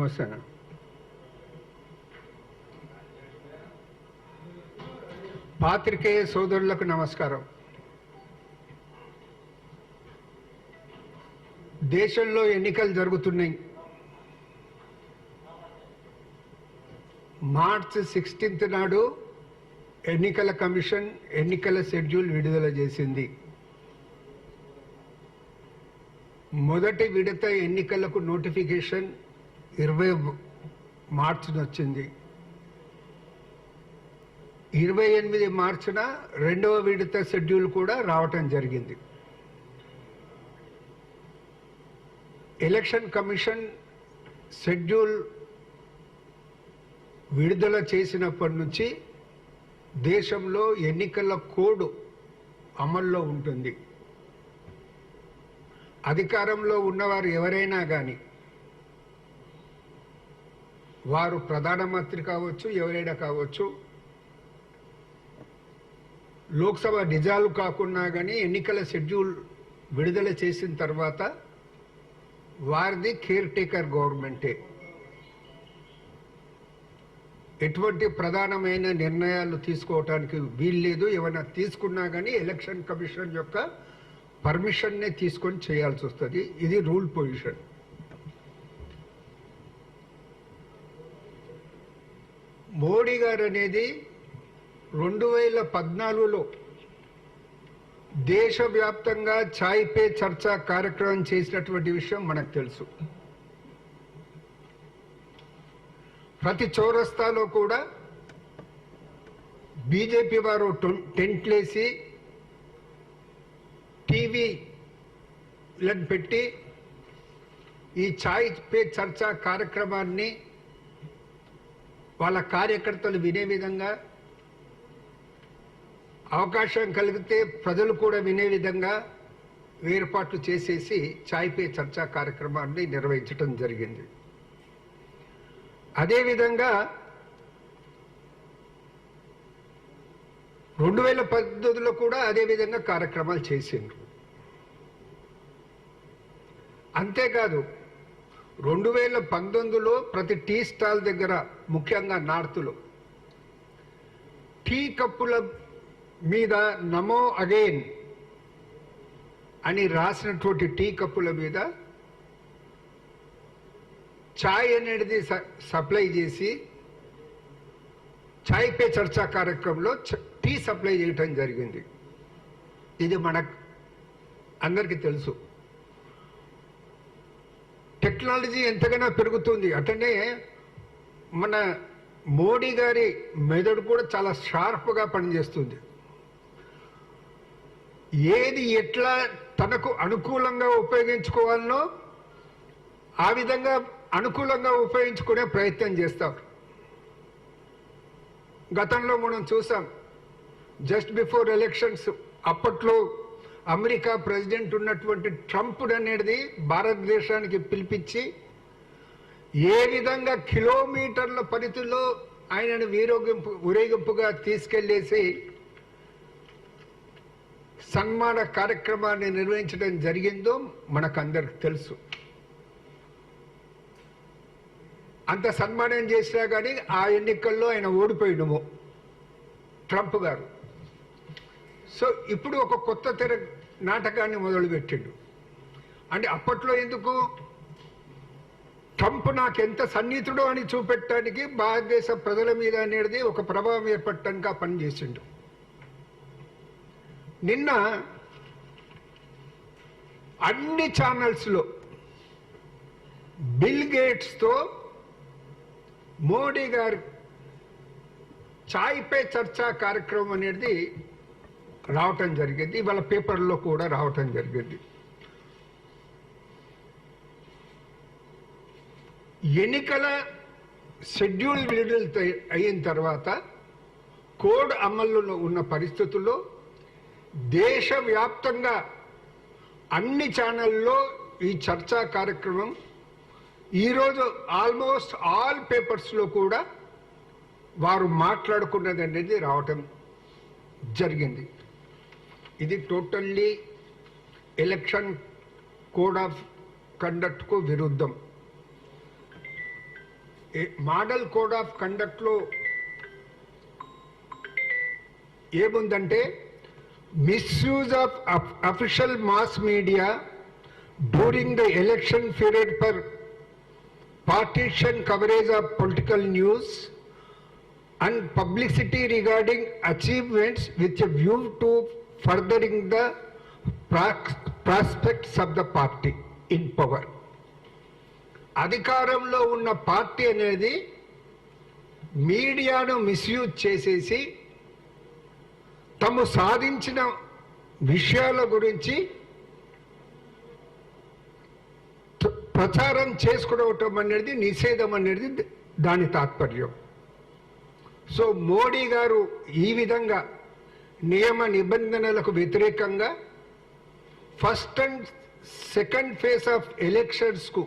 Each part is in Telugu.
నమస్తే పాత్రికేయ సోదరులకు నమస్కారం. దేశంలో ఎన్నికలు జరుగుతున్నాయి. మార్చ్ సిక్స్టీన్త్ నాడు ఎన్నికల కమిషన్ ఎన్నికల షెడ్యూల్ విడుదల చేసింది. మొదటి విడత ఎన్నికలకు నోటిఫికేషన్ ఇరవై మార్చిన వచ్చింది. ఇరవై ఎనిమిది మార్చిన రెండవ విడత షెడ్యూల్ కూడా రావటం జరిగింది. ఎలక్షన్ కమిషన్ షెడ్యూల్ విడుదల చేసినప్పటి నుంచి దేశంలో ఎన్నికల కోడ్ అమల్లో ఉంటుంది. అధికారంలో ఉన్నవారు ఎవరైనా కానీ వారు ప్రధానమంత్రి కావచ్చు ఎవరైనా కావచ్చు లోక్సభ నిజాలు కాకున్నా కానీ ఎన్నికల షెడ్యూల్ విడుదల చేసిన తర్వాత వారిది కేర్ టేకర్ గవర్నమెంటే. ఎటువంటి ప్రధానమైన నిర్ణయాలు తీసుకోవటానికి వీల్లేదు. ఏమైనా తీసుకున్నా కానీ ఎలక్షన్ కమిషన్ యొక్క పర్మిషన్నే తీసుకొని చేయాల్సి వస్తుంది. ఇది రూల్ పొజిషన్. మోడీ గారు అనేది రెండు వేల పద్నాలుగులో దేశవ్యాప్తంగా ఛాయ్ పే చర్చ కార్యక్రమం చేసినటువంటి విషయం మనకు తెలుసు. ప్రతి చౌరస్తాలో కూడా బీజేపీ వారు టెంట్లేసి టీవీలను పెట్టి ఈ ఛాయ్ పే చర్చ కార్యక్రమాన్ని వాళ్ళ కార్యకర్తలు వినే విధంగా అవకాశం కలిగితే ప్రజలు కూడా వినే విధంగా ఏర్పాట్లు చేసేసి ఛాయ్ పే చర్చ కార్యక్రమాన్ని నిర్వహించడం జరిగింది. అదేవిధంగా రెండు వేల పద్దెనిమిదిలో కూడా అదే విధంగా కార్యక్రమాలు చేసిండ్రు. అంతేకాదు రెండు వేల పంతొమ్మిదిలో ప్రతి టీ స్టాల్ దగ్గర ముఖ్యంగా నార్త్లో. టీ కప్పుల మీద నమో అగైన్ అని రాసినటువంటి టీ కప్పుల మీద ఛాయ్ అనేది స- సప్లై చేసి ఛాయ్ పే చర్చా కార్యక్రమంలో చ- టీ సప్లై చేయటం జరిగింది. ఇది మనకు అందరికీ తెలుసు. టెక్నాలజీ ఎంతగానో పెరుగుతుంది. అట్లనే మన మోడీ గారి మెదడు కూడా చాలా షార్ప్గా పనిచేస్తుంది. ఏది ఎట్లా తనకు అనుకూలంగా ఉపయోగించుకోవాలనో ఆ విధంగా అనుకూలంగా ఉపయోగించుకునే ప్రయత్నం చేస్తారు గతంలో మనం చూసాం జస్ట్ బిఫోర్ ఎలక్షన్స్ అప్పట్లో అమెరికా ప్రెసిడెంట్ ఉన్నటువంటి ట్రంప్ అనేది భారతదేశానికి పిలిపించి ఏ విధంగా కిలోమీటర్ల పరిధిలో ఆయనను వీరోగింపు ఊరేగింపుగా తీసుకెళ్ళేసి సన్మాన కార్యక్రమాన్ని నిర్వహించడం జరిగిందో మనకందరికి తెలుసు. అంత సన్మానం చేసినా కానీ ఆ ఎన్నికల్లో ఆయన ఓడిపోయినము ట్రంప్ గారు. సో ఇప్పుడు ఒక కొత్త తెర నాటకాన్ని మొదలుపెట్టిండు. అంటే అప్పట్లో ఎందుకు? ట్రంప్ నాకెంత సన్నిహితుడో అని చూపెట్టడానికి భారతదేశ ప్రజల మీద అనేది ఒక ప్రభావం ఏర్పడటానికి ఆ పని చేసిండు నిన్న అన్ని ఛానల్స్లో బిల్ గేట్స్తో మోడీ గారు చాయ్ పే చర్చా కార్యక్రమం అనేది రావటం జరిగింది. ఇవాళ పేపర్లో కూడా రావటం జరిగింది. ఎన్నికల షెడ్యూల్ విడుదల అయిన తర్వాత కోడ్ అమల్లో ఉన్న పరిస్థితుల్లో దేశవ్యాప్తంగా అన్ని ఛానల్లో ఈ చర్చా కార్యక్రమం ఈరోజు ఆల్మోస్ట్ ఆల్ పేపర్స్లో కూడా వారు మాట్లాడుకున్నది అనేది రావటం జరిగింది. ఇది టోటల్లీ ఎలక్షన్ కోడ్ ఆఫ్ కండక్ట్కు విరుద్ధం మోడల్ కోడ్ ఆఫ్ కండక్ట్లో ఏముందంటే misuse of official mass media during the election period for partisan coverage of political news and publicity regarding achievements with a view to furthering the prospects of the party in power అధికారంలో ఉన్న పార్టీ అనేది మీడియాను మిస్యూజ్ చేసేసి తాము సాధించిన విషయాల గురించి ప్రచారం చేసుకోవటం అనేది నిషేధం అనేది దాని తాత్పర్యం. సో మోడీ గారు ఈ విధంగా నియమ నిబంధనలకు వ్యతిరేకంగా first and second phase of ఎలక్షన్స్కు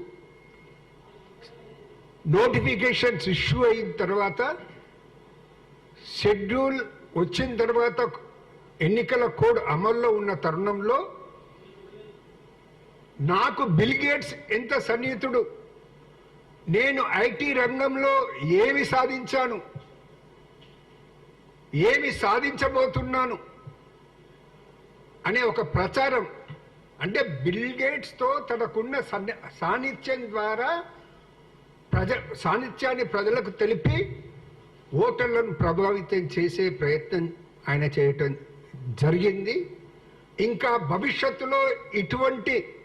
notifications issue అయిన తర్వాత షెడ్యూల్ వచ్చిన తర్వాత ఎన్నికల కోడ్ అమల్లో ఉన్న తరుణంలో నాకు బిల్గేట్స్ ఎంత సన్నిహితుడు? నేను ఐటీ రంగంలో ఏమి సాధించాను? ఏమి సాధించబోతున్నాను అనే ఒక ప్రచారం. అంటే బిల్ గేట్స్తో తనకున్న సన్ని- సాన్నిధ్యం ద్వారా ప్రజ సాన్నిధ్యాన్ని ప్రజలకు తెలిపి ఓటర్లను ప్రభావితం చేసే ప్రయత్నం ఆయన చేయటం జరిగింది. ఇంకా భవిష్యత్తులో ఇటువంటి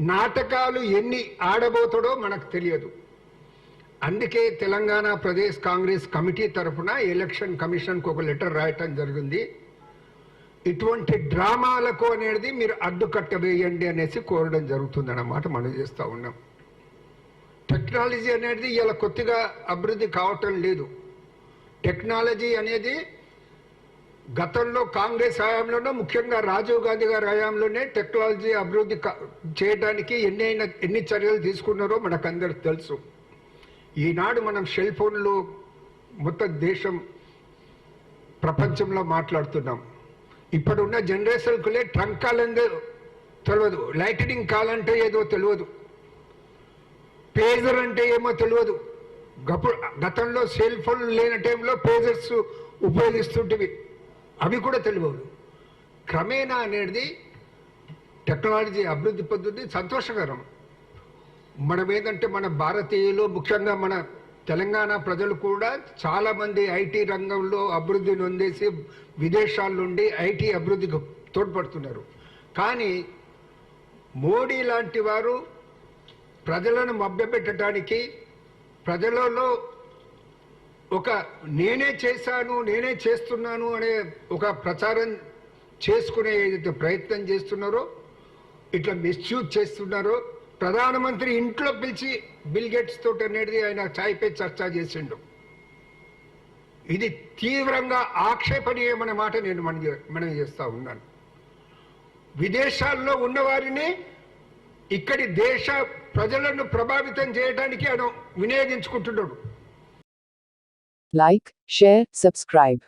నాటకాలు ఎన్ని ఆడబోతాడో మనకు తెలియదు. అందుకే తెలంగాణ ప్రదేశ్ కాంగ్రెస్ కమిటీ తరఫున ఎలక్షన్ కమిషన్కు ఒక లెటర్ రాయటం జరిగింది. ఇటువంటి డ్రామాలకు అనేది మీరు అడ్డుకట్ట వేయండి అనేసి కోరడం జరుగుతుంది అన్నమాట మనం చేస్తూ ఉన్నాం. టెక్నాలజీ అనేది ఇలా కొత్తగా అభివృద్ధి కావటం లేదు. టెక్నాలజీ అనేది గతంలో కాంగ్రెస్ హయాంలోనూ ముఖ్యంగా రాజీవ్ గాంధీ గారి హయాంలోనే టెక్నాలజీ అభివృద్ధి చేయడానికి ఎన్ని ఎన్ని చర్యలు తీసుకున్నారో మనకందరికి తెలుసు. ఈనాడు మనం సెల్ ఫోన్లో మొత్తం దేశం ప్రపంచంలో మాట్లాడుతున్నాం. ఇప్పుడున్న జనరేషన్కులే ట్రంక్ కాల్ అంటే తెలియదు లైటనింగ్ కాల్ అంటే ఏదో తెలియదు పేజర్ అంటే ఏమో తెలియదు గప్పుడు గతంలో సెల్ ఫోన్ లేని టైంలో పేజర్స్ ఉపయోగిస్తుంటివి. అవి కూడా తెలియదు క్రమేణా అనేది టెక్నాలజీ అభివృద్ధి పొందుతుంది. సంతోషకరం. మనం ఏంటంటే మన భారతీయులు ముఖ్యంగా మన తెలంగాణ ప్రజలు కూడా చాలా మంది ఐటీ రంగంలో అభివృద్ధి నొందేసి విదేశాల నుండి ఐటీ అభివృద్ధికి తోడ్పడుతున్నారు. కానీ మోడీ లాంటి వారు ప్రజలను మభ్యపెట్టడానికి ప్రజలలో ఒక నేనే చేశాను నేనే చేస్తున్నాను అనే ఒక ప్రచారం చేసుకునే ఏదైతే ప్రయత్నం చేస్తున్నారో ఇట్లా మిస్యూజ్ చేస్తున్నారో ప్రధానమంత్రి ఇంట్లో పిలిచి బిల్ గేట్స్ తోటి అనేది ఆయన ఛాయ్పై చర్చ చేసిండు. ఇది తీవ్రంగా ఆక్షేపణీయమనే మాట నేను మన మనం చేస్తా ఉన్నాను. విదేశాల్లో ఉన్నవారిని ఇక్కడి దేశ ప్రజలను ప్రభావితం చేయడానికి ఆయన వినియోగించుకుంటున్నాడు. Like share subscribe